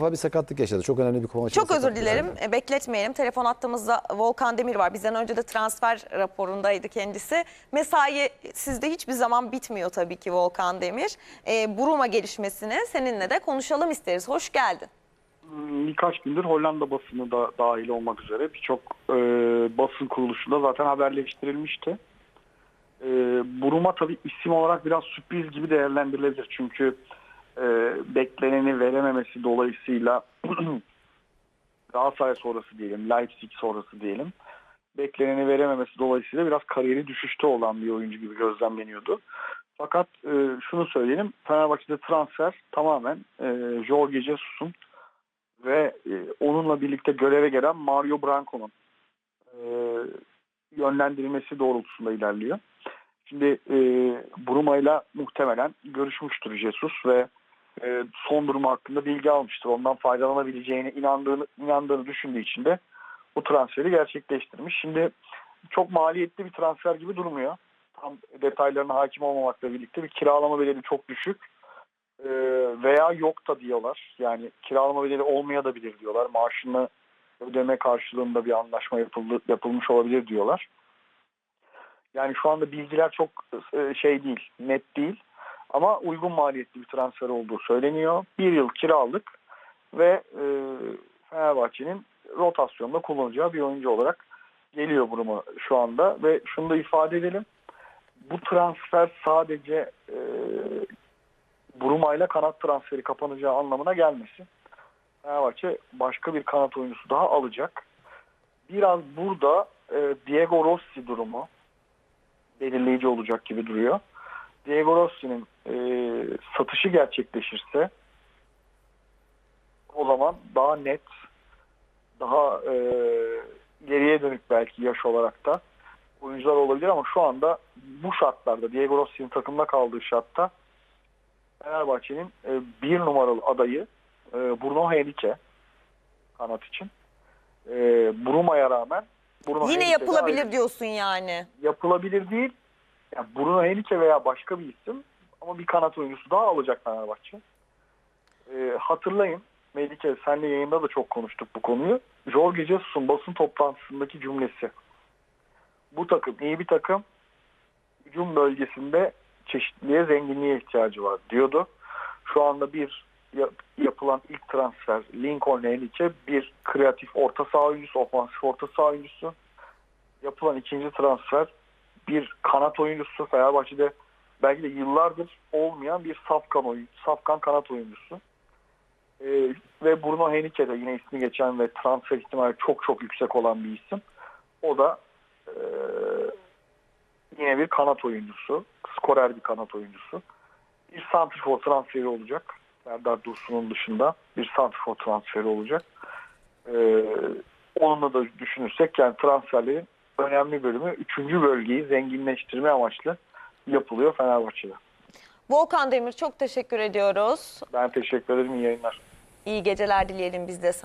defa bir sakatlık yaşadı. Çok önemli bir maçta Çok özür dilerim. yaşadı. E, Bekletmeyelim. Telefon attığımızda Volkan Demir var. Bizden önce de transfer raporundaydı kendisi. Mesai sizde hiçbir zaman bitmiyor tabii ki Volkan Demir. E, Buruma gelişmesini seninle de konuşalım isteriz. Hoş geldin. birkaç gündür Hollanda basını da dahil olmak üzere birçok e, basın kuruluşunda zaten haberleştirilmişti. E, Buruma tabii isim olarak biraz sürpriz gibi değerlendirilebilir. Çünkü e, bekleneni verememesi dolayısıyla Galatasaray sonrası diyelim, Leipzig sonrası diyelim. Bekleneni verememesi dolayısıyla biraz kariyeri düşüşte olan bir oyuncu gibi gözlemleniyordu. Fakat e, şunu söyleyelim, Fenerbahçe'de transfer tamamen e, Jorge Jesus'un ve e, onunla birlikte göreve gelen Mario Branco'nun e, yönlendirilmesi doğrultusunda ilerliyor. Şimdi e, Bruma'yla muhtemelen görüşmüştür Jesus ve e, son durumu hakkında bilgi almıştır. Ondan faydalanabileceğine inandığını, inandığını düşündüğü için de bu transferi gerçekleştirmiş. Şimdi çok maliyetli bir transfer gibi durmuyor. Tam detaylarına hakim olmamakla birlikte bir kiralama bedeli çok düşük e, veya yok da diyorlar. Yani kiralama bedeli olmaya da bilir diyorlar. Maaşını ödeme karşılığında bir anlaşma yapıldı, yapılmış olabilir diyorlar. Yani şu anda bilgiler çok e, şey değil, net değil. Ama uygun maliyetli bir transfer olduğu söyleniyor. Bir yıl kiralık ve e, Fenerbahçe'nin rotasyonda kullanacağı bir oyuncu olarak geliyor Buruma şu anda. Ve şunu da ifade edelim. Bu transfer sadece e, Buruma ile kanat transferi kapanacağı anlamına gelmesin. Fenerbahçe başka bir kanat oyuncusu daha alacak. Biraz burada e, Diego Rossi durumu belirleyici olacak gibi duruyor. Diego Rossi'nin e, satışı gerçekleşirse o zaman daha net, daha e, ileriye dönük belki yaş olarak da oyuncular olabilir ama şu anda bu şartlarda Diego Rossi'nin takımda kaldığı şartta Fenerbahçe'nin e, bir numaralı adayı e, Bruno Henrique kanat için. E, Bruma'ya rağmen Bruno Yine Henrique yapılabilir diyorsun yani. yapılabilir değil. Yani Bruno Henrique veya başka bir isim ama bir kanat oyuncusu daha alacak Fenerbahçe. Ee, hatırlayın Melike senle yayında da çok konuştuk bu konuyu. Jorge Jesus'un basın toplantısındaki cümlesi. Bu takım iyi bir takım. Hücum bölgesinde çeşitliliğe, zenginliğe ihtiyacı var diyordu. Şu anda bir ya- yapılan ilk transfer Lincoln Henrique bir kreatif orta saha oyuncusu, ofansif orta saha oyuncusu. Yapılan ikinci transfer bir kanat oyuncusu Fenerbahçe'de belki de yıllardır olmayan bir safkan oyun, safkan kanat oyuncusu. Ee, ve Bruno Henrique de yine ismi geçen ve transfer ihtimali çok çok yüksek olan bir isim. O da e, yine bir kanat oyuncusu. Skorer bir kanat oyuncusu. Bir santrifor transferi olacak. Serdar Dursun'un dışında bir santrifor transferi olacak. Ee, onunla da düşünürsek yani transferlerin önemli bölümü 3. bölgeyi zenginleştirme amaçlı yapılıyor Fenerbahçe'de. Volkan Demir çok teşekkür ediyoruz. Ben teşekkür ederim. İyi yayınlar. İyi geceler dileyelim biz de sana.